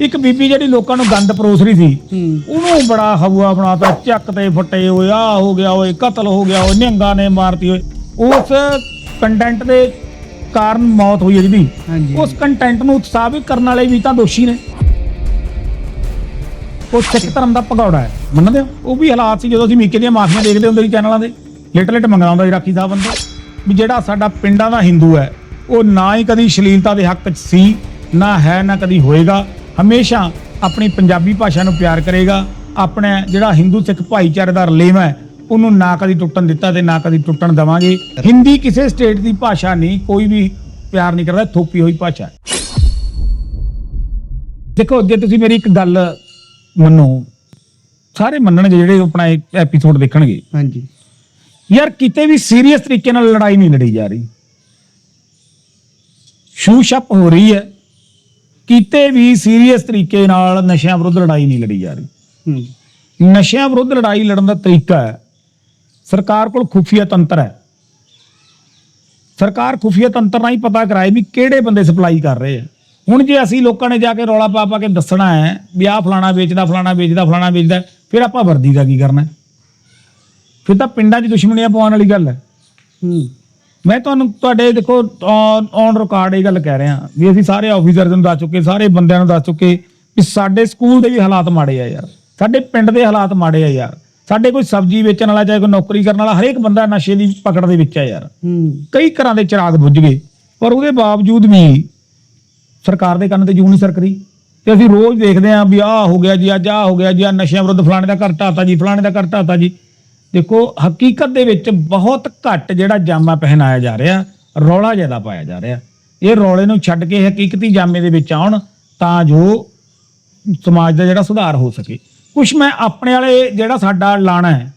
ਇੱਕ ਬੀਬੀ ਜਿਹੜੀ ਲੋਕਾਂ ਨੂੰ ਗੰਦ ਪਰੋਸ ਰਹੀ ਸੀ ਉਹਨੂੰ ਬੜਾ ਹਵਾ ਬਣਾਤਾ ਚੱਕ ਤੇ ਫੱਟੇ ਹੋਏ ਆ ਹੋ ਗਿਆ ਓਏ ਕਤਲ ਹੋ ਗਿਆ ਓਏ ਨਿਹੰਗਾ ਨੇ ਮਾਰਤੀ ਓਏ ਉਸ ਕੰਟੈਂਟ ਦੇ ਕਾਰਨ ਮੌਤ ਹੋਈ ਜਿਹਦੀ ਉਸ ਕੰਟੈਂਟ ਨੂੰ ਉਤਸ਼ਾਹਿਤ ਕਰਨ ਵਾਲੇ ਵੀ ਤਾਂ ਦੋਸ਼ੀ ਨੇ। ਉਹ ਸਿੱਖ ਧਰਮ ਦਾ ਭਗੌੜਾ ਹੈ ਮੰਨਦੇ ਹੋ? ਉਹ ਵੀ ਹਾਲਾਤ ਸੀ ਜਦੋਂ ਅਸੀਂ ਮੀਕੇ ਦੀਆਂ ਮਾਫੀਆਂ ਦੇਖਦੇ ਹੁੰਦੇ ਸੀ ਚੈਨਲਾਂ ਦੇ ਲਿਟ ਲਿਟ ਮੰਗਦਾ ਹੁੰਦਾ ਸੀ ਰਾਖੀ ਸਾਹਿਬ ਬੰਦੇ। ਵੀ ਜਿਹੜਾ ਸਾਡਾ ਪਿੰਡਾਂ ਦਾ ਹਿੰਦੂ ਹੈ ਉਹ ਨਾ ਹੀ ਕਦੀ ਸ਼ਲੀਲਤਾ ਦੇ ਹੱਕ 'ਚ ਸੀ ਨਾ ਹੈ ਨਾ ਕਦੀ ਹੋਏਗਾ। ਹਮੇਸ਼ਾ ਆਪਣੀ ਪੰਜਾਬੀ ਭਾਸ਼ਾ ਨੂੰ ਪਿਆਰ ਕਰੇਗਾ। ਆਪਣੇ ਜਿਹੜਾ ਹਿੰਦੂ ਸਿੱਖ ਭਾਈਚਾਰੇ ਦਾ ਰਲੇਵਾ ਹੈ ਉਹਨੂੰ ਨਾ ਕਦੀ ਟੁੱਟਣ ਦਿੱਤਾ ਤੇ ਨਾ ਕਦੀ ਟੁੱਟਣ ਦੇਵਾਂਗੇ। ਹਿੰਦੀ ਕਿਸੇ ਸਟੇਟ ਦੀ ਭਾਸ਼ਾ ਨਹੀਂ ਕੋਈ ਵੀ ਪਿਆਰ ਨਹੀਂ ਕਰਦਾ ਥੋਪੀ ਹੋਈ ਭਾਸ਼ਾ ਦੇਖੋ ਜੇ ਤੁਸੀਂ ਮੇਰੀ ਇੱਕ ਗੱਲ ਮੰਨੋ। ਸਾਰੇ ਮੰਨਣਗੇ ਜਿਹੜੇ ਆਪਣਾ ਐਪੀਸੋਡ ਦੇਖਣਗੇ। ਹਾਂਜੀ। ਯਾਰ ਕਿਤੇ ਵੀ ਸੀਰੀਅਸ ਤਰੀਕੇ ਨਾਲ ਲੜਾਈ ਨਹੀਂ ਲੜੀ ਜਾ ਰਹੀ। ਸ਼ੂ ਛਪ ਹੋ ਰਹੀ ਹੈ। ਕਿਤੇ ਵੀ ਸੀਰੀਅਸ ਤਰੀਕੇ ਨਾਲ ਨਸ਼ਿਆਂ ਵਿਰੁੱਧ ਲੜਾਈ ਨਹੀਂ ਲੜੀ ਜਾ ਰਹੀ। ਨਸ਼ਿਆਂ ਵਿਰੁੱਧ ਲੜਾਈ ਲੜਨ ਦਾ ਤਰੀਕਾ ਹੈ। ਸਰਕਾਰ ਕੋਲ ਖੁਫੀਆ ਤੰਤਰ ਹੈ। ਸਰਕਾਰ ਖੁਫੀਆ ਤੰਤਰ ਨਾਲ ਹੀ ਪਤਾ ਕਰਾਏ ਵੀ ਕਿਹੜੇ ਬੰਦੇ ਸਪਲਾਈ ਕਰ ਰਹੇ ਆ। ਹੁਣ ਜੇ ਅਸੀਂ ਲੋਕਾਂ ਨੇ ਜਾ ਕੇ ਰੌਲਾ ਪਾ ਪਾ ਕੇ ਦੱਸਣਾ ਹੈ ਵੀ ਆਹ ਫਲਾਣਾ ਵੇਚਦਾ ਫਲਾਣਾ ਵੇਚਦਾ ਫਲਾਣਾ ਵੇਚਦਾ ਫਿਰ ਆਪਾਂ ਵਰਦੀ ਦਾ ਕੀ ਕਰਨਾ? ਫਿਰ ਤਾਂ ਪਿੰਡਾਂ 'ਚ ਦੁਸ਼ਮਣੀਆਂ ਪਾਉਣ ਵਾਲੀ ਗੱਲ ਹੈ। ਹੂੰ। ਮੈਂ ਤੁਹਾਨੂੰ ਤੁਹਾਡੇ ਦੇਖੋ ਔਨ ਰਿਕਾਰਡ ਇਹ ਗੱਲ ਕਹਿ ਰਿਹਾ ਵੀ ਅਸੀਂ ਸਾਰੇ ਆਫੀਸਰਸ ਨੂੰ ਦੱਸ ਚੁੱਕੇ ਸਾਰੇ ਬੰਦਿਆਂ ਨੂੰ ਦੱਸ ਚੁੱਕੇ ਵੀ ਸਾਡੇ ਸਕੂਲ ਦੇ ਵੀ ਹਾਲਾਤ ਮਾੜੇ ਆ ਯਾਰ। ਸਾਡੇ ਪਿੰਡ ਦੇ ਹਾਲਾਤ ਮਾੜੇ ਆ ਯਾਰ। ਸਾਡੇ ਕੋਈ ਸਬਜ਼ੀ ਵੇਚਣ ਵਾਲਾ ਚਾਹੇ ਕੋਈ ਨੌਕਰੀ ਕਰਨ ਵਾਲਾ ਹਰੇਕ ਬੰਦਾ ਨਸ਼ੇ ਦੀ ਪਕੜ ਦੇ ਵਿੱਚ ਆ ਯਾਰ। ਕਈ ਘਰਾਂ ਦੇ ਚਿਰਾਗ ਬੁੱਝ ਗਏ ਪਰ ਉਹਦੇ ਬਾਵਜੂਦ ਵੀ ਸਰਕਾਰ ਦੇ ਕੰਨ ਤੇ ਜੂੰ ਨਹੀਂ ਸਰਕਦੀ। ਤੇ ਅਸੀਂ ਰੋਜ਼ ਦੇਖਦੇ ਆਂ ਵੀ ਆਹ ਹੋ ਗਿਆ ਜੀ ਅੱਜ ਆਹ ਹੋ ਗਿਆ ਜੀ ਆ ਨਸ਼ਿਆਂ ਵਿਰੁੱਧ ਫਲਾਣੇ ਦਾ ਘਰ ਢਾਤਾ ਜੀ ਫਲਾਣੇ ਦਾ ਘਰ ਢਾਤਾ ਜੀ। ਦੇਖੋ ਹਕੀਕਤ ਦੇ ਵਿੱਚ ਬਹੁਤ ਘੱਟ ਜਿਹੜਾ ਜਾਮਾ ਪਹਿਨਾਇਆ ਜਾ ਰਿਹਾ ਰੌਲਾ ਜ਼ਿਆਦਾ ਪਾਇਆ ਜਾ ਰਿਹਾ। ਇਹ ਰੌਲੇ ਨੂੰ ਛੱਡ ਕੇ ਹਕੀਕਤੀ ਜਾਮੇ ਦੇ ਵਿੱਚ ਆਉਣ ਤਾਂ ਜੋ ਸਮਾਜ ਦਾ ਜਿਹੜਾ ਸੁਧਾਰ ਹੋ ਸਕੇ। ਕੁਛ ਮੈਂ ਆਪਣੇ ਵਾਲੇ ਜਿਹੜਾ ਸਾਡਾ ਲਾਣਾ ਹੈ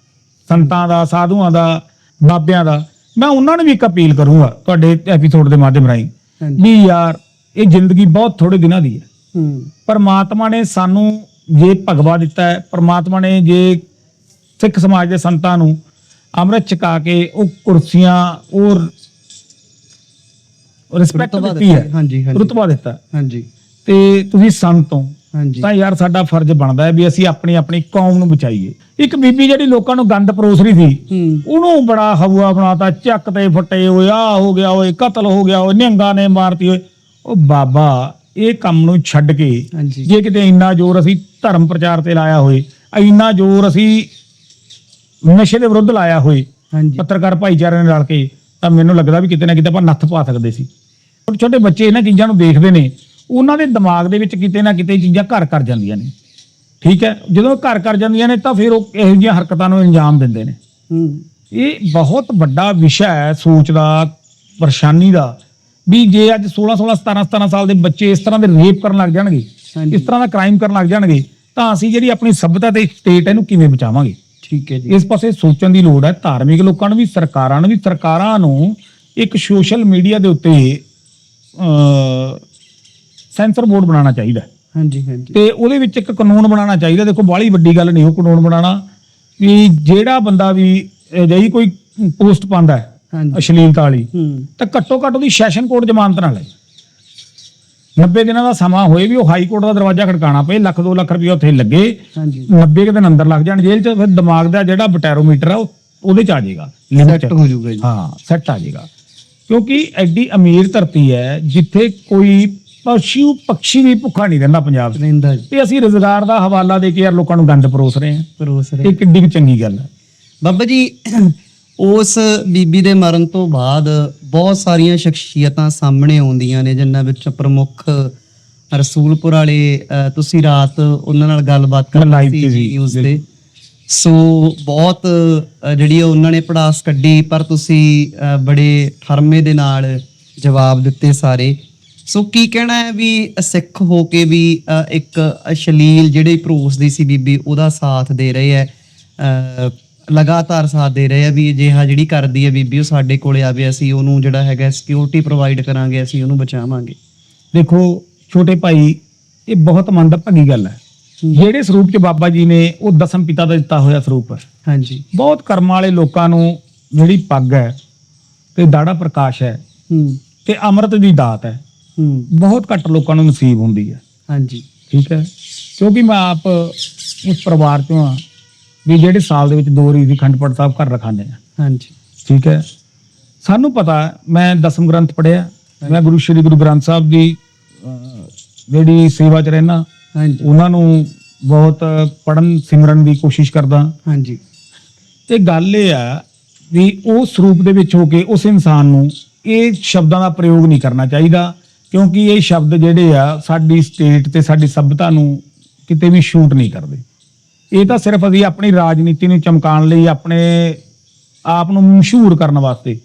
ਸੰਤਾਂ ਦਾ ਸਾਧੂਆਂ ਦਾ ਬਾਬਿਆਂ ਦਾ ਮੈਂ ਉਹਨਾਂ ਨੂੰ ਵੀ ਇੱਕ ਅਪੀਲ ਕਰੂੰਗਾ ਤੁਹਾਡੇ ਐਪੀਸੋਡ ਦੇ ਮਾਧਿਅਮ ਰਾਹੀਂ ਵੀ ਯਾਰ ਇਹ ਜ਼ਿੰਦਗੀ ਬਹੁਤ ਥੋੜੇ ਦਿਨਾਂ ਦੀ ਹੈ। ਹੂੰ। ਪਰਮਾਤਮਾ ਨੇ ਸਾਨੂੰ ਜੇ ਭਗਵਾ ਦਿੱਤਾ ਹੈ ਪਰਮਾਤਮਾ ਨੇ ਜੇ ਸਿੱਖ ਸਮਾਜ ਦੇ ਸੰਤਾਂ ਨੂੰ ਅੰਮ੍ਰਿਤ ਛਕਾ ਕੇ ਉਹ ਕੁਰਸੀਆਂ ਉਹ ਰਿਸਪੈਕਟ ਦਿੱਤੀ ਹੈ। ਹਾਂਜੀ, ਹਾਂਜੀ। ਰੁਤਬਾ ਦਿੱਤਾ। ਹਾਂਜੀ। ਤੇ ਤੁਸੀਂ ਸੰਤ ਹਾਂਜੀ। ਤਾਂ ਯਾਰ ਸਾਡਾ ਫਰਜ਼ ਬਣਦਾ ਹੈ ਵੀ ਅਸੀਂ ਆਪਣੀ ਆਪਣੀ ਕੌਮ ਨੂੰ ਬਚਾਈਏ। ਇੱਕ ਬੀਬੀ ਜਿਹੜੀ ਲੋਕਾਂ ਨੂੰ ਗੰਦ ਪਰੋਸ ਰਹੀ ਸੀ ਉਹਨੂੰ ਬੜਾ ਹਵਾ ਬਣਾਤਾ ਚੱਕ ਤੇ ਫੱਟੇ ਹੋਏ ਆ ਹੋ ਗਿਆ ਓਏ ਕਤਲ ਹੋ ਗਿਆ ਓਏ ਨਿਹੰਗਾ ਨੇ ਮਾਰਤੀ ਓਏ ਉਹ ਬਾਬਾ ਇਹ ਕੰਮ ਨੂੰ ਛੱਡ ਕੇ ਜੇ ਕਿਤੇ ਇੰਨਾ ਜ਼ੋਰ ਅਸੀਂ ਧਰਮ ਪ੍ਰਚਾਰ ਤੇ ਲਾਇਆ ਹੋਏ ਇੰਨਾ ਜ਼ੋਰ ਅਸੀਂ ਨਸ਼ੇ ਦੇ ਵਿਰੁੱਧ ਲਾਇਆ ਹੋਏ ਹਾਂਜੀ। ਪੱਤਰਕਾਰ ਭਾਈਚਾਰੇ ਨੇ ਰਲ ਕੇ ਤਾਂ ਮੈਨੂੰ ਲੱਗਦਾ ਵੀ ਕਿਤੇ ਨਾ ਕਿਤੇ ਆਪਾਂ ਨੱਥ ਪਾ ਸਕਦੇ ਸੀ। ਛੋਟੇ ਛੋਟੇ ਬੱਚੇ ਇਹਨਾਂ ਚੀਜ਼ਾਂ ਨੂੰ ਦੇਖਦੇ ਨੇ ਉਹਨਾਂ ਦੇ ਦਿਮਾਗ ਦੇ ਵਿੱਚ ਕਿਤੇ ਨਾ ਕਿਤੇ ਚੀਜ਼ਾਂ ਘਰ ਕਰ ਜਾਂਦੀਆਂ ਨੇ। ਠੀਕ ਹੈ? ਜਦੋਂ ਘਰ ਕਰ ਜਾਂਦੀਆਂ ਨੇ ਤਾਂ ਫਿਰ ਉਹ ਇਹੋ ਜਿਹੀਆਂ ਹਰਕਤਾਂ ਨੂੰ ਅੰਜਾਮ ਦਿੰਦੇ ਨੇ। ਇਹ ਬਹੁਤ ਵੱਡਾ ਵਿਸ਼ਾ ਹੈ ਸੋਚ ਦਾ ਪਰੇਸ਼ਾਨੀ ਦਾ ਵੀ ਜੇ ਅੱਜ 16 16 17 17 ਸਾਲ ਦੇ ਬੱਚੇ ਇਸ ਤਰ੍ਹਾਂ ਦੇ ਰੇਪ ਕਰਨ ਲੱਗ ਜਾਣਗੇ। ਇਸ ਤਰ੍ਹਾਂ ਦਾ ਕ੍ਰਾਈਮ ਕਰਨ ਲੱਗ ਜਾਣਗੇ ਤਾਂ ਅਸੀਂ ਜਿਹੜੀ ਆਪਣੀ ਸਭ్యਤਾ ਤੇ ਸਟੇਟ ਇਹਨੂੰ ਕਿਵੇਂ ਬਚਾਵਾਂਗੇ? ਠੀਕ ਹੈ ਜੀ। ਇਸ ਪਾਸੇ ਸੋਚਣ ਦੀ ਲੋੜ ਹੈ ਧਾਰਮਿਕ ਲੋਕਾਂ ਨੂੰ ਵੀ ਸਰਕਾਰਾਂ ਨੂੰ ਵੀ ਸਰਕਾਰਾਂ ਨੂੰ ਇੱਕ ਸੋਸ਼ਲ ਮੀਡੀਆ ਦੇ ਉੱਤੇ ਅ ਸੈਂਸਰ ਬੋਰਡ ਬਣਾਉਣਾ ਚਾਹੀਦਾ। ਹਾਂਜੀ ਹਾਂਜੀ। ਤੇ ਉਹਦੇ ਵਿੱਚ ਇੱਕ ਕਾਨੂੰਨ ਬਣਾਉਣਾ ਚਾਹੀਦਾ। ਦੇਖੋ ਬਾਹਲੀ ਵੱਡੀ ਗੱਲ ਨਹੀਂ ਉਹ ਕਾਨੂੰਨ ਬਣਾਉਣਾ ਵੀ ਜਿਹੜਾ ਬੰਦਾ ਵੀ ਅਜਿਹੀ ਕੋਈ ਪੋਸਟ ਪਾਉਂਦਾ ਹੈ ਅਸ਼ਲੀਲਤਾ ਵਾਲੀ ਤਾਂ ਘੱਟੋ ਘੱਟ ਉਹਦੀ ਸੈਸ਼ਨ ਕੋਰਟ ਜ਼ਮਾਨਤ ਨਾਲ ਹੈ। 90 ਦਿਨਾਂ ਦਾ ਸਮਾਂ ਹੋਏ ਵੀ ਉਹ ਹਾਈ ਕੋਰਟ ਦਾ ਦਰਵਾਜ਼ਾ ਖੜਕਾਣਾ ਪਏ ਲੱਖ 2 ਲੱਖ ਰੁਪਏ ਉੱਥੇ ਲੱਗੇ। ਹਾਂਜੀ। 90 ਕੁ ਦਿਨ ਅੰਦਰ ਲੱਗ ਜਾਣ ਜੇਲ੍ਹ 'ਚ ਫਿਰ ਦਿਮਾਗ ਦਾ ਜਿਹੜਾ ਬਟੈਰੋਮੀਟਰ ਆ ਉਹ ਉਹਦੇ 'ਚ ਆ ਜਾਏਗਾ। Limit 'ਚ। ਸੈੱਟ ਹੋ ਜਾਊਗਾ ਜੀ। ਹਾਂ ਸੈੱਟ ਆ ਜਾਏਗਾ। ਕਿਉਂਕਿ ਐਡੀ ਅਮੀਰ ਧਰਤੀ ਹੈ ਜਿੱਥੇ ਕੋਈ ਪਸ਼ੂ ਪੰਛੀ ਵੀ ਭੁੱਖਾ ਨਹੀਂ ਰਹਿੰਦਾ ਪੰਜਾਬ 'ਚ। ਰਹਿੰਦਾ ਜੀ। ਤੇ ਅਸੀਂ ਰੋਜ਼ਗਾਰ ਦਾ ਹਵਾਲਾ ਦੇ ਕੇ ਯਾਰ ਲੋਕਾਂ ਨੂੰ ਗੰਦ ਪਰੋਸ ਰਹੇ ਹਾਂ। ਪਰੋਸ ਰਹੇ ਇਹ ਕਿੱਡੀ ਕੁ ਚੰਗੀ ਗੱਲ ਹੈ। ਬਾਬਾ ਜੀ ਉਸ ਬੀਬੀ ਦੇ ਮਰਨ ਤੋਂ ਬਾਅਦ ਬਹੁਤ ਸਾਰੀਆਂ ਸ਼ਖਸੀਅਤਾਂ ਸਾਹਮਣੇ ਆਉਂਦੀਆਂ ਨੇ ਜਿਨ੍ਹਾਂ ਵਿੱਚ ਪ੍ਰਮੁੱਖ ਰਸੂਲਪੁਰ ਵਾਲੇ ਤੁਸੀਂ ਰਾਤ ਉਹਨਾਂ ਨਾਲ ਗੱਲਬਾਤ ਮੈਂ ਕਰ live ਸੀ ਨਿਊਜ਼ ਤੇ। ਸੋ ਬਹੁਤ ਜਿਹੜੀ ਉਹਨਾਂ ਨੇ ਪੜਾਸ ਕੱਢੀ ਪਰ ਤੁਸੀਂ ਬੜੇ ਠਰਮੇ ਦੇ ਨਾਲ ਜਵਾਬ ਦਿੱਤੇ ਸਾਰੇ। ਸੋ ਕੀ ਕਹਿਣਾ ਹੈ ਵੀ ਸਿੱਖ ਹੋ ਕੇ ਵੀ ਇੱਕ ਅਸ਼ਲੀਲ ਜਿਹੜੇ ਪਰੋਸਦੀ ਸੀ ਬੀਬੀ ਉਹਦਾ ਸਾਥ ਦੇ ਰਹੇ ਹੈ। ਲਗਾਤਾਰ ਸਾਥ ਦੇ ਰਹੇ ਆ ਵੀ ਅਜਿਹਾ ਜਿਹੜੀ ਕਰਦੀ ਹੈ ਬੀਬੀ ਉਹ ਸਾਡੇ ਕੋਲੇ ਆਵੇ ਅਸੀਂ ਉਹਨੂੰ ਜਿਹੜਾ ਹੈਗਾ ਸਿਕਿਉਰਿਟੀ ਪ੍ਰੋਵਾਈਡ ਕਰਾਂਗੇ ਅਸੀਂ ਉਹਨੂੰ ਬਚਾਵਾਂਗੇ। ਦੇਖੋ ਛੋਟੇ ਭਾਈ ਇਹ ਬਹੁਤ ਮੰਦਭਾਗੀ ਗੱਲ ਹੈ। ਜਿਹੜੇ ਸਰੂਪ ਚ ਬਾਬਾ ਜੀ ਨੇ ਉਹ ਦਸਮ ਪਿਤਾ ਦਾ ਦਿੱਤਾ ਹੋਇਆ ਸਰੂਪ। ਹੈ ਹਾਂਜੀ। ਬਹੁਤ ਕਰਮਾਂ ਵਾਲੇ ਲੋਕਾਂ ਨੂੰ ਜਿਹੜੀ ਪੱਗ ਹੈ ਤੇ ਦਾੜਾ ਪ੍ਰਕਾਸ਼ ਹੈ ਹੂੰ। ਤੇ ਅੰਮ੍ਰਿਤ ਦੀ ਦਾਤ ਹੈ ਹੂੰ। ਬਹੁਤ ਘੱਟ ਲੋਕਾਂ ਨੂੰ ਨਸੀਬ ਹੁੰਦੀ ਹੈ। ਹਾਂਜੀ। ਠੀਕ ਹੈ? ਕਿਉਂਕਿ ਮੈਂ ਆਪ ਉਸ ਪਰਿਵਾਰ ਚੋਂ ਆ ਵੀ ਜਿਹੜੇ ਸਾਲ ਦੇ ਵਿੱਚ ਦੋ ਰੀ ਦੀ ਖੰਡਪੜ ਸਾਹਿਬ ਘਰ ਰਖਾਉਂਦੇ ਆ। ਹਾਂਜੀ। ਠੀਕ ਹੈ? ਸਾਨੂੰ ਪਤਾ ਮੈਂ ਦਸਮ ਗ੍ਰੰਥ ਪੜਿਆ ਮੈਂ ਗੁਰੂ ਸ਼੍ਰੀ ਗੁਰੂ ਗ੍ਰੰਥ ਸਾਹਿਬ ਦੀ ਜਿਹੜੀ ਸੇਵਾ 'ਚ ਰਹਿਣਾ ਹਾਂਜੀ। ਉਹਨਾਂ ਨੂੰ ਬਹੁਤ ਪੜਨ ਸਿਮਰਨ ਦੀ ਕੋਸ਼ਿਸ਼ ਕਰਦਾ। ਹਾਂਜੀ। ਤੇ ਗੱਲ ਇਹ ਆ ਵੀ ਉਸ ਰੂਪ ਦੇ ਵਿੱਚ ਹੋ ਕੇ ਉਸ ਇਨਸਾਨ ਨੂੰ ਇਹ ਸ਼ਬਦਾਂ ਦਾ ਪ੍ਰਯੋਗ ਨਹੀਂ ਕਰਨਾ ਚਾਹੀਦਾ ਕਿਉਂਕਿ ਇਹ ਸ਼ਬਦ ਜਿਹੜੇ ਆ ਸਾਡੀ ਸਟੇਟ ਤੇ ਸਾਡੀ ਸਭਿਅਤਾ ਨੂੰ ਕਿਤੇ ਵੀ ਸ਼ੂਟ ਨਹੀਂ ਕਰਦੇ। ਇਹ ਤਾਂ ਸਿਰਫ ਅਸੀਂ ਆਪਣੀ ਰਾਜਨੀਤੀ ਨੂੰ ਚਮਕਾਉਣ ਲਈ ਆਪਣੇ ਆਪ ਨੂੰ ਮਸ਼ਹੂਰ ਕਰਨ ਵਾਸਤੇ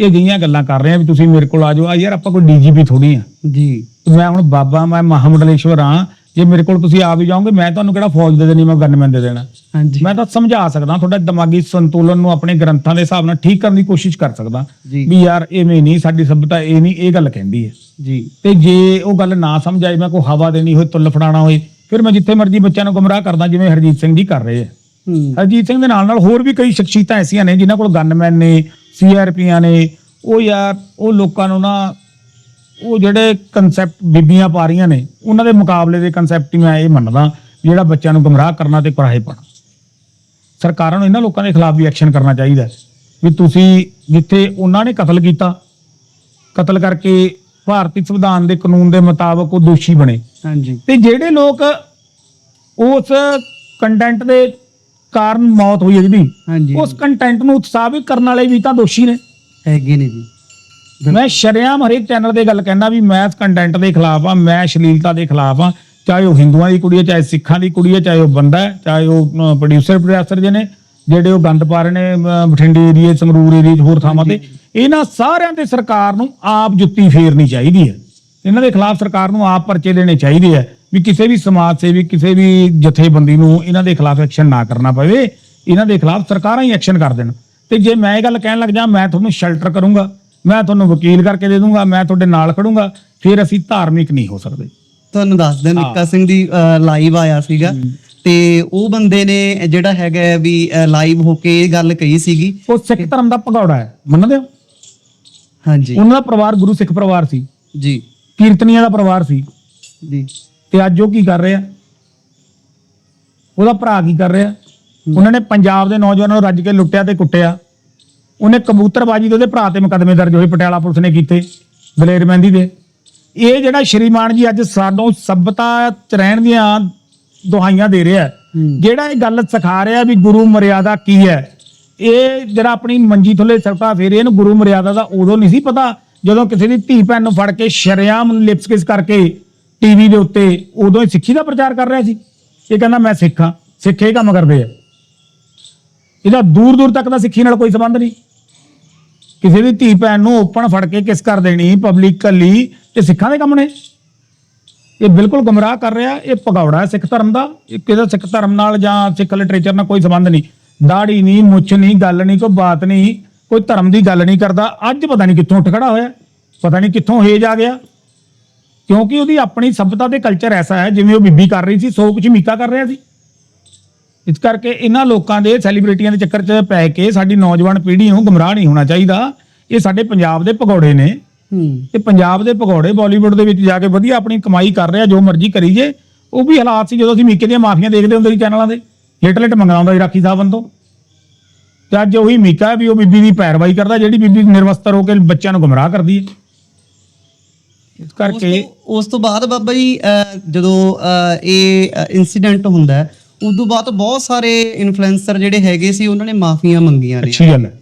ਇਹ ਜਿਹੀਆਂ ਗੱਲਾਂ ਕਰ ਰਹੇ ਆ ਵੀ ਤੁਸੀਂ ਮੇਰੇ ਕੋਲ ਆ ਜਾਓ। ਆ ਯਾਰ ਆਪਾਂ ਕੋਈ ਡੀਜੀਪੀ ਥੋੜੀ ਆ। ਜੀ। ਮੈਂ ਹੁਣ ਬਾਬਾ ਮੈਂ ਮਹਾਮੰਡਲੇਸ਼ਵਰ ਆ ਜੇ ਮੇਰੇ ਕੋਲ ਤੁਸੀਂ ਆ ਵੀ ਜਾਓਗੇ ਮੈਂ ਤੁਹਾਨੂੰ ਕਿਹੜਾ ਫੌਜ ਦੇ ਦੇਣੀ ਮੈਂ ਗਨਮੈਨ ਦੇ ਦੇਣਾ। ਹਾਂਜੀ। ਮੈਂ ਤਾਂ ਸਮਝਾ ਸਕਦਾ ਤੁਹਾਡਾ ਦਿਮਾਗੀ ਸੰਤੁਲਨ ਨੂੰ ਆਪਣੇ ਗ੍ਰੰਥਾਂ ਦੇ ਹਿਸਾਬ ਨਾਲ ਠੀਕ ਕਰਨ ਦੀ ਕੋਸ਼ਿਸ਼ ਕਰ ਸਕਦਾ। ਵੀ ਯਾਰ ਐਵੇਂ ਨਹੀਂ ਸਾਡੀ ਸਭ్యਤਾ ਇਹ ਨਹੀਂ ਇਹ ਗੱਲ ਕਹਿੰਦੀ ਹੈ। ਜੀ। ਤੇ ਜੇ ਉਹ ਗੱਲ ਨਾ ਸਮਝ ਆਈ ਮੈਂ ਕੋਈ ਹਵਾ ਦੇਣੀ ਹੋਏ ਤੁੱਲ ਫੜਾਣਾ ਹੋਏ ਫਿਰ ਮੈਂ ਜਿੱਥੇ ਮਰਜ਼ੀ ਬੱਚਿਆਂ ਨੂੰ ਗੁੰਮਰਾਹ ਕਰਦਾ ਜਿਵੇਂ ਹਰਜੀਤ ਸਿੰਘ ਜੀ ਕਰ ਰਹੇ ਆ। ਹੂੰ। ਹਰਜੀਤ ਸਿੰਘ ਦੇ ਨਾਲ ਨਾਲ ਹੋਰ ਵੀ ਕਈ ਸ਼ਖਸੀਅਤਾਂ ਐਸੀਆਂ ਨੇ ਜਿਨ੍ਹਾਂ ਕੋਲ ਗਨਮੈਨ ਨੇ ਸੀਆਰਪੀਆਂ ਨੇ ਉਹ ਯਾਰ ਉਹ ਲੋਕਾਂ ਨੂੰ ਨਾ ਉਹ ਜਿਹੜੇ ਕਨਸੈਪਟ ਬੀਬੀਆਂ ਪਾ ਰਹੀਆਂ ਨੇ ਉਹਨਾਂ ਦੇ ਮੁਕਾਬਲੇ ਦੇ ਕਨਸੈਪਟ ਹੀ ਮੈਂ ਇਹ ਮੰਨਦਾ ਜਿਹੜਾ ਬੱਚਿਆਂ ਨੂੰ ਗੁੰਮਰਾਹ ਕਰਨਾ ਤੇ ਕੁਰਾਹੇ ਪਾਉਣਾ। ਸਰਕਾਰਾਂ ਨੂੰ ਇਹਨਾਂ ਲੋਕਾਂ ਦੇ ਖਿਲਾਫ ਵੀ ਐਕਸ਼ਨ ਕਰਨਾ ਚਾਹੀਦਾ ਵੀ ਤੁਸੀਂ ਜਿੱਥੇ ਉਹਨਾਂ ਨੇ ਕਤਲ ਕੀਤਾ ਕਤਲ ਕਰਕੇ ਭਾਰਤੀ ਸੰਵਿਧਾਨ ਦੇ ਕਾਨੂੰਨ ਦੇ ਮੁਤਾਬਕ ਉਹ ਦੋਸ਼ੀ ਬਣੇ। ਹਾਂਜੀ। ਤੇ ਜਿਹੜੇ ਲੋਕ ਉਸ ਕੰਟੈਂਟ ਦੇ ਕਾਰਨ ਮੌਤ ਹੋਈ ਹੈ ਜਿਹਦੀ ਹਾਂਜੀ ਉਸ ਕੰਟੈਂਟ ਨੂੰ ਉਤਸ਼ਾਹਿਤ ਕਰਨ ਵਾਲੇ ਵੀ ਤਾਂ ਦੋਸ਼ੀ ਨੇ। ਹੈਗੇ ਨੇ ਜੀ। ਮੈਂ ਸ਼ਰਿਆਮ ਹਰੇਕ ਚੈਨਲ ਦੇ ਗੱਲ ਕਹਿੰਦਾ ਵੀ ਮੈਂ ਇਸ ਕੰਟੈਂਟ ਦੇ ਖਿਲਾਫ ਆ ਮੈਂ ਅਸ਼ਲੀਲਤਾ ਦੇ ਖਿਲਾਫ ਆ ਚਾਹੇ ਉਹ ਹਿੰਦੂਆਂ ਦੀ ਕੁੜੀ ਹੈ ਚਾਹੇ ਸਿੱਖਾਂ ਦੀ ਕੁੜੀ ਹੈ ਚਾਹੇ ਉਹ ਬੰਦਾ ਹੈ ਚਾਹੇ ਉਹ ਪ੍ਰੋਡਿਊਸਰ ਪ੍ਰੋਡਿਊਸਰ ਜਿਹੇ ਨੇ ਜਿਹੜੇ ਉਹ ਗੰਦ ਪਾ ਰਹੇ ਨੇ ਬਠਿੰਡੇ ਏਰੀਏ ਸੰਗਰੂਰ ਏਰੀਏ ਹੋਰ ਥਾਵਾਂ ਤੇ। ਇਹਨਾਂ ਸਾਰਿਆਂ ਤੇ ਸਰਕਾਰ ਨੂੰ ਆਪ ਜੁੱਤੀ ਫੇਰਨੀ ਚਾਹੀਦੀ ਹੈ। ਇਹਨਾਂ ਦੇ ਖਿਲਾਫ ਸਰਕਾਰ ਨੂੰ ਆਪ ਪਰਚੇ ਦੇਣੇ ਚਾਹੀਦੇ ਆ ਵੀ ਕਿਸੇ ਵੀ ਸਮਾਜ ਸੇਵੀ ਕਿਸੇ ਵੀ ਜਥੇਬੰਦੀ ਨੂੰ ਇਹਨਾਂ ਦੇ ਖਿਲਾਫ ਐਕਸ਼ਨ ਨਾ ਕਰਨਾ ਪਵੇ। ਇਹਨਾਂ ਦੇ ਖਿਲਾਫ ਸਰਕਾਰਾਂ ਹੀ ਐਕਸ਼ਨ ਕਰ ਦੇਣ। ਤੇ ਜੇ ਮੈਂ ਇਹ ਗੱਲ ਕਹਿਣ ਲੱਗ ਜਾ ਮੈਂ ਤੁਹਾਨੂੰ ਸ਼ੈਲਟਰ ਕਰੂੰਗਾ ਮੈਂ ਤੁਹਾਨੂੰ ਵਕੀਲ ਕਰਕੇ ਦੇ ਦੂੰਗਾ ਮੈਂ ਤੁਹਾਡੇ ਨਾਲ ਖੜੂੰਗਾ ਫਿਰ ਅਸੀਂ ਧਾਰਮਿਕ ਨਹੀਂ ਹੋ ਸਕਦੇ। ਤੁਹਾਨੂੰ ਦੱਸ ਦਿਆਂ ਨਿੱਕਾ ਸਿੰਘ ਦੀ ਲਾਈਵ ਆਇਆ ਸੀਗਾ। ਤੇ ਉਹ ਬੰਦੇ ਨੇ ਜਿਹੜਾ ਹੈਗਾ ਹੈ ਵੀ ਲਾਈਵ ਹੋ ਕੇ ਇਹ ਗੱਲ ਕਹੀ ਸੀਗੀ। ਉਹ ਸਿੱਖ ਧਰਮ ਦਾ ਭਗੌੜਾ ਹੈ ਮੰਨਦੇ ਹੋ? ਹਾਂਜੀ। ਉਹਨਾਂ ਦਾ ਪਰਿਵਾਰ ਗੁਰੂ ਸਿੱਖ ਪਰਿਵਾਰ ਸੀ। ਜੀ। ਕੀਰਤਨੀਆਂ ਦਾ ਪਰਿਵਾਰ ਸੀ। ਜੀ। ਤੇ ਅੱਜ ਉਹ ਕੀ ਕਰ ਰਿਹਾ? ਉਹਦਾ ਭਰਾ ਕੀ ਕਰ ਰਿਹਾ? ਉਹਨਾਂ ਨੇ ਪੰਜਾਬ ਦੇ ਨੌਜਵਾਨਾਂ ਨੂੰ ਰੱਜ ਕੇ ਲੁੱਟਿਆ ਤੇ ਕੁੱਟਿਆ। ਉਹਨੇ ਕਬੂਤਰਬਾਜੀ ਦੇ ਉਹਦੇ ਭਰਾ ਤੇ ਮੁਕੱਦਮੇ ਦਰਜ ਹੋਏ ਪਟਿਆਲਾ ਪੁਲਿਸ ਨੇ ਕੀਤੇ ਦਲੇਰ ਮਹਿੰਦੀ ਦੇ। ਇਹ ਜਿਹੜਾ ਸ਼੍ਰੀਮਾਨ ਜੀ ਅੱਜ ਸਾਨੂੰ ਸਭ్యਤਾ ਚ ਰਹਿਣ ਦੀਆਂ ਦੁਹਾਈਆਂ ਦੇ ਰਿਹਾ। ਜਿਹੜਾ ਇਹ ਗੱਲ ਸਿਖਾ ਰਿਹਾ ਵੀ ਗੁਰੂ ਮਰਿਆਦਾ ਕੀ ਹੈ ਇਹ ਜਿਹੜਾ ਆਪਣੀ ਮੰਜੀ ਥੱਲੇ ਸਰਟਾ ਫੇਰ ਇਹਨੂੰ ਗੁਰੂ ਮਰਿਆਦਾ ਦਾ ਉਦੋਂ ਨਹੀਂ ਸੀ ਪਤਾ, ਜਦੋਂ ਕਿਸੇ ਦੀ ਧੀ ਭੈਣ ਨੂੰ ਫੜ ਕੇ ਸ਼ਰਿਆਮ ਲਿਪਸ ਕਿਸ ਕਰਕੇ ਟੀਵੀ ਦੇ ਉੱਤੇ ਉਦੋਂ ਹੀ ਸਿੱਖੀ ਦਾ ਪ੍ਰਚਾਰ ਕਰ ਰਿਹਾ ਸੀ। ਇਹ ਕਹਿੰਦਾ, ਮੈਂ ਸਿੱਖ ਹਾਂ, ਸਿੱਖ ਇਹ ਕੰਮ ਕਰਦੇ ਆ। ਇਹਦਾ ਦੂਰ ਦੂਰ ਤੱਕ ਦਾ ਸਿੱਖੀ ਨਾਲ ਕੋਈ ਸੰਬੰਧ ਨਹੀਂ। ਕਿਸੇ ਦੀ ਧੀ ਭੈਣ ਨੂੰ ਓਪਨ ਫੜ ਕੇ ਕਿਸ ਕਰ ਦੇਣੀ ਪਬਲਿਕਲੀ ਇਹ ਸਿੱਖਾਂ ਦੇ ਕੰਮ ਨੇ। ਇਹ ਬਿਲਕੁਲ ਗੁੰਮਰਾਹ ਕਰ ਰਿਹਾ, ਇਹ ਭਗੌੜਾ ਹੈ ਸਿੱਖ ਧਰਮ ਦਾ, ਇਹ ਕਿਸੇ ਸਿੱਖ ਧਰਮ ਨਾਲ ਜਾਂ ਸਿੱਖ ਲਿਟਰੇਚਰ ਨਾਲ ਕੋਈ ਸੰਬੰਧ ਨਹੀਂ। ਦਾੜੀ ਨਹੀਂ ਮੁੱਛ ਨਹੀਂ ਗੱਲ ਨਹੀਂ ਕੋਈ ਬਾਤ ਨਹੀਂ ਕੋਈ ਧਰਮ ਦੀ ਗੱਲ ਨਹੀਂ ਕਰਦਾ। ਅੱਜ ਪਤਾ ਨਹੀਂ ਕਿੱਥੋਂ ਉੱਠ ਖੜਾ ਹੋਇਆ। ਪਤਾ ਨਹੀਂ ਕਿੱਥੋਂ ਹੇਜ ਆ ਗਿਆ। ਕਿਉਂਕਿ ਉਹਦੀ ਆਪਣੀ ਸਭ్యਤਾ ਤੇ ਕਲਚਰ ਐਸਾ ਹੈ ਜਿਵੇਂ ਉਹ ਬੀਬੀ ਕਰ ਰਹੀ ਸੀ ਸੋ ਕੁਝ ਮੀਕਾ ਕਰ ਰਿਹਾ ਸੀ। ਇਸ ਕਰਕੇ ਇਹਨਾਂ ਲੋਕਾਂ ਦੇ ਸੈਲੀਬ੍ਰਿਟੀਆਂ ਦੇ ਚੱਕਰ 'ਚ ਪੈ ਕੇ ਸਾਡੀ ਨੌਜਵਾਨ ਪੀੜ੍ਹੀ ਨੂੰ ਗੁੰਮਰਾਹ ਨਹੀਂ ਹੋਣਾ ਚਾਹੀਦਾ। ਇਹ ਸਾਡੇ ਪੰਜਾਬ ਦੇ ਭਗੌੜੇ ਨੇ। ਹੂੰ। ਤੇ ਪੰਜਾਬ ਦੇ ਭਗੌੜੇ ਬਾਲੀਵੁੱਡ ਦੇ ਵਿੱਚ ਜਾ ਕੇ ਵਧੀਆ ਆਪਣੀ ਕਮਾਈ ਕਰ ਰਿਹਾ ਜੋ ਮਰਜ਼ੀ ਕਰੀ ਜੇ ਉਹ ਵੀ ਹਾਲਾਤ ਸੀ ਜਦੋਂ ਅਸੀਂ ਮੀਕੇ ਦੀਆਂ ਮਾਫੀਆਂ ਦੇਖਦੇ ਹੁੰਦੇ ਸੀ ਚੈਨਲਾਂ ਦੇ। ਲਿਟ ਲਿਟ ਮੰਗਾਉਂਦਾ ਸੀ ਰਾਖੀ ਸਾਹਿਬ ਤੋਂ। ਤੇ ਅੱਜ ਉਹੀ ਮੀਕਾ ਵੀ ਉਹ ਬੀਬੀ ਦੀ ਪੈਰਵਾਈ ਕਰਦਾ ਜਿਹੜੀ ਬੀਬੀ ਨਿਰਵਸਤਰ ਹੋ ਕੇ ਬੱਚਿਆਂ ਨੂੰ ਗੁੰਮਰਾਹ ਕਰਦੀ ਹੈ। ਇਸ ਉਸ ਕਰਕੇ ਤੋਂ- ਉਸ ਤੋਂ ਬਾਅਦ ਬਾਬਾ ਜੀ ਜਦੋਂ ਇਹ ਇਨਸੀਡੈਂਟ ਹੁੰਦਾ ਹੈ, ਉਦੋਂ ਬਾਅਦ ਬਹੁਤ ਸਾਰੇ ਇਨਫਲੂਐਂਸਰ ਜਿਹੜੇ ਹੈਗੇ ਸੀ ਉਹਨਾਂ ਨੇ ਮਾਫੀਆਂ ਮੰਗੀਆਂ ਨੇ ਅੱਛੀ ਗੱਲ ਹੈ।